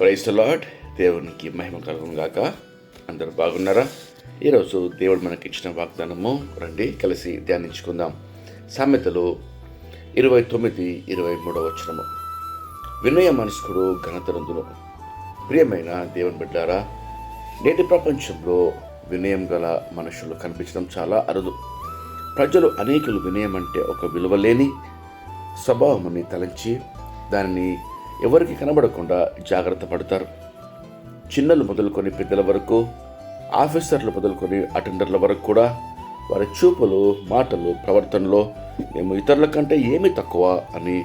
Price lord దేవునికి మహిమ కలుగును గాక. అందరూ బాగున్నారా? ఈరోజు దేవుడు మనకి ఇచ్చిన వాగ్దానము రండి కలిసి ధ్యానించుకుందాం. సామెతలు ఇరవై తొమ్మిది ఇరవై మూడవ వచనము. వినయ మనస్కుడు ఘనతరందును ప్రియమైన దేవుని బిడ్డారా నేటి ప్రపంచంలో వినయం గల మనుషులు కనిపించడం చాలా అరుదు. ప్రజలు అనేకులు వినయం అంటే ఒక విలువ లేని స్వభావముని తలంచి దానిని ఎవరికి కనబడకుండా జాగ్రత్త పడతారు. చిన్నలు మొదలుకొని పెద్దల వరకు ఆఫీసర్లు మొదలుకొని అటెండర్ల వరకు కూడా వారి చూపులు మాటలు ప్రవర్తనలో మేము ఇతరుల కంటే ఏమి తక్కువ అని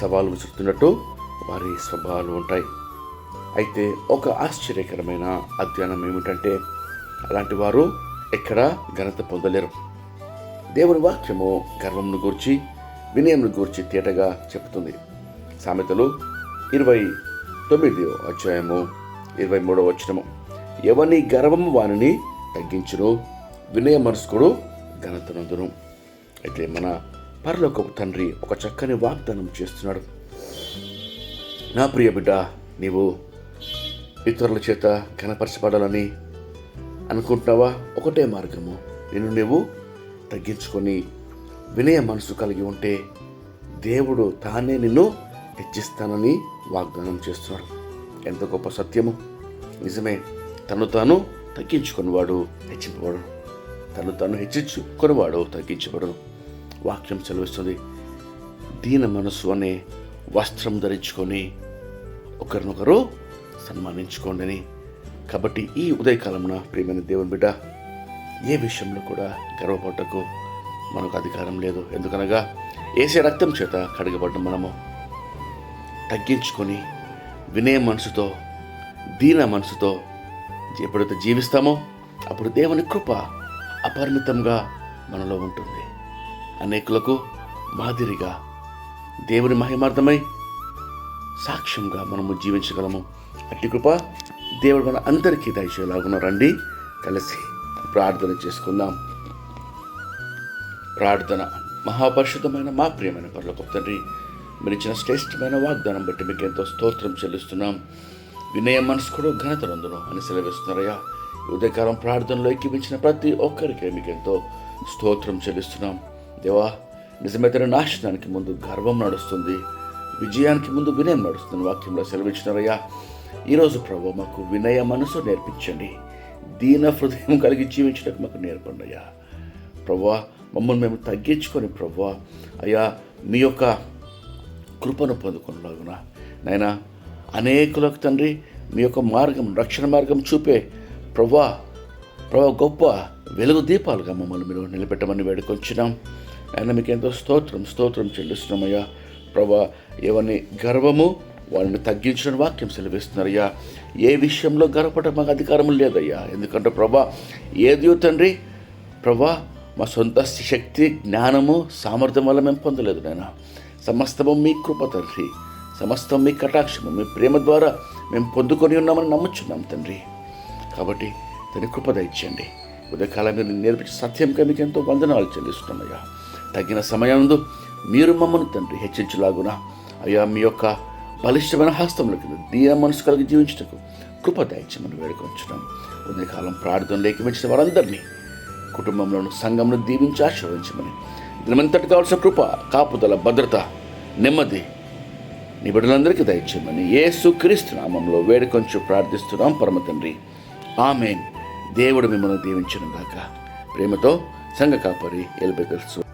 సవాలు విసురుతున్నట్టు వారి స్వభావాలు ఉంటాయి. అయితే ఒక ఆశ్చర్యకరమైన అధ్యయనం ఏమిటంటే అలాంటి వారు ఎక్కడా ఘనత పొందలేరు. దేవుని వాక్యము గర్వంను గూర్చి వినయంను గూర్చి తేటగా చెబుతుంది. సామెతలు ఇరవై తొమ్మిది అధ్యాయము ఇరవై మూడవ వచనము. ఎవని గర్వము వానిని తగ్గించును వినయ మనస్కుడు ఘనతనందును. అయితే మన పరలోకపు తండ్రి ఒక చక్కని వాగ్దానం చేస్తున్నాడు. నా ప్రియ బిడ్డ నీవు ఇతరుల చేత ఘనపరచబడాలని అనుకుంటున్నావా? ఒకటే మార్గము. నేను నువ్వు తగ్గించుకొని వినయ మనసు కలిగి ఉంటే దేవుడు తానే నిన్ను హెచ్చిస్తానని వాగ్దానం చేస్తున్నాడు ఎంత గొప్ప సత్యము. నిజమే తను తాను తగ్గించుకునివాడు హెచ్చింపబడు. తను తాను హెచ్చించుకునివాడు తగ్గించబడు. వాక్యం చదివిస్తుంది దీన మనసు అనే వస్త్రం ధరించుకొని ఒకరినొకరు సన్మానించుకోండి కాబట్టి ఈ ఉదయకాలమున ప్రియమైన దేవుని బిడ్డ ఏ విషయంలో కూడా గర్వపడటకు మనకు అధికారం లేదు. ఎందుకనగా ఏసే రక్తం చేత కడగబడ్డం మనము తగ్గించుకొని వినయ మనసుతో దీన మనసుతో ఎప్పుడైతే జీవిస్తామో అప్పుడు దేవుని కృప అపరిమితంగా మనలో ఉంటుంది. అనేకులకు మాదిరిగా దేవుని మహిమార్థమై సాక్ష్యంగా మనము జీవించగలము. అట్టి కృప దేవుడు మన అందరికీ దయచేలాగున రండి కలిసి ప్రార్థన చేసుకుందాం. ప్రార్థన మహాపరిశుద్ధమైన మా ప్రియమైన పర్లోక తండ్రి మీరు ఇచ్చిన శ్రేష్టమైన వాగ్దానం బట్టి మీకు ఎంతో స్తోత్రం చెల్లిస్తున్నాం. వినయ మనస్కుడు ఘనత నందును అని సెలవిస్తున్నారయ్యా. ఉదయకాలం ప్రార్థనలో ఎక్కిపించిన ప్రతి ఒక్కరికి మీకు ఎంతో స్తోత్రం చెల్లిస్తున్నాం. దేవా నిజమైతే నాశనానికి ముందు గర్వం నడుస్తుంది. విజయానికి ముందు వినయం నడుస్తుంది వాక్యంలో సెలవిచ్చినారయ్యా. ఈరోజు ప్రభు మాకు వినయ మనసు నేర్పించండి. దీన హృదయం కలిగి జీవించడానికి మాకు నేర్పండి అయ్యా ప్రభా మమ్మల్ని మేము తగ్గించుకొని ప్రభా అయ్యా మీ యొక్క కృపను పొందుకున్నలాగున నాయన అనేకులకు తండ్రి మీ యొక్క మార్గం రక్షణ మార్గం చూపే ప్రభా ప్రభా గొప్ప వెలుగు దీపాలుగా మమ్మల్ని మీరు నిలబెట్టమని వేడుకొచ్చినాం ఆయన మీకు ఎంతో స్తోత్రం స్తోత్రం చెల్లిస్తున్నామయ్యా. ప్రభా ఎవరిని గర్వము వాళ్ళని తగ్గించడం వాక్యం సెలవిస్తున్నారయ్యా. ఏ విషయంలో గర్వపడ మాకు అధికారం లేదయ్యా. ఎందుకంటే ప్రభా ఏది తండ్రి ప్రభా మా సొంత శక్తి జ్ఞానము సామర్థ్యం వల్ల మేము పొందలేదు నాయన. సమస్తము మీ కృప తండ్రి. సమస్తం మీ కటాక్షము మీ ప్రేమ ద్వారా మేము పొందుకొని ఉన్నామని నమ్ముచున్నాం తండ్రి. కాబట్టి తన కృప దయచేయండి. ఉదయకాలం మీరు నేర్పించే సత్యంగా మీకు ఎంతో వందనాలు చెల్లిస్తున్నాయా తగిన సమయంలో మీరు మమ్మల్ని తండ్రి హెచ్చించులాగున అయ్యా మీ యొక్క బలిష్టమైన హస్తంలో కింద దీన మనసు కలిగి జీవించటకు కృప దయచేయమని వేడుకొంచున్నాం. ఉదయకాలం ప్రార్థనలు ఏకమించిన వారందరినీ కుటుంబంలోను సంఘంలో దీవించి ఆశీర్వదించమని దినమంతటి కావాల్సిన కృప కాపుదల భద్రత నెమ్మది నీ బిడ్డలందరికీ దయచేయమని యేసు క్రీస్తు నామంలో వేడుకొంచు ప్రార్థిస్తున్నాం. పరమ తండ్రి ఆమెన్. దేవుడు మిమ్మల్ని దీవించను గాక. ప్రేమతో సంఘ కాపరి ఎలిబెదల్సు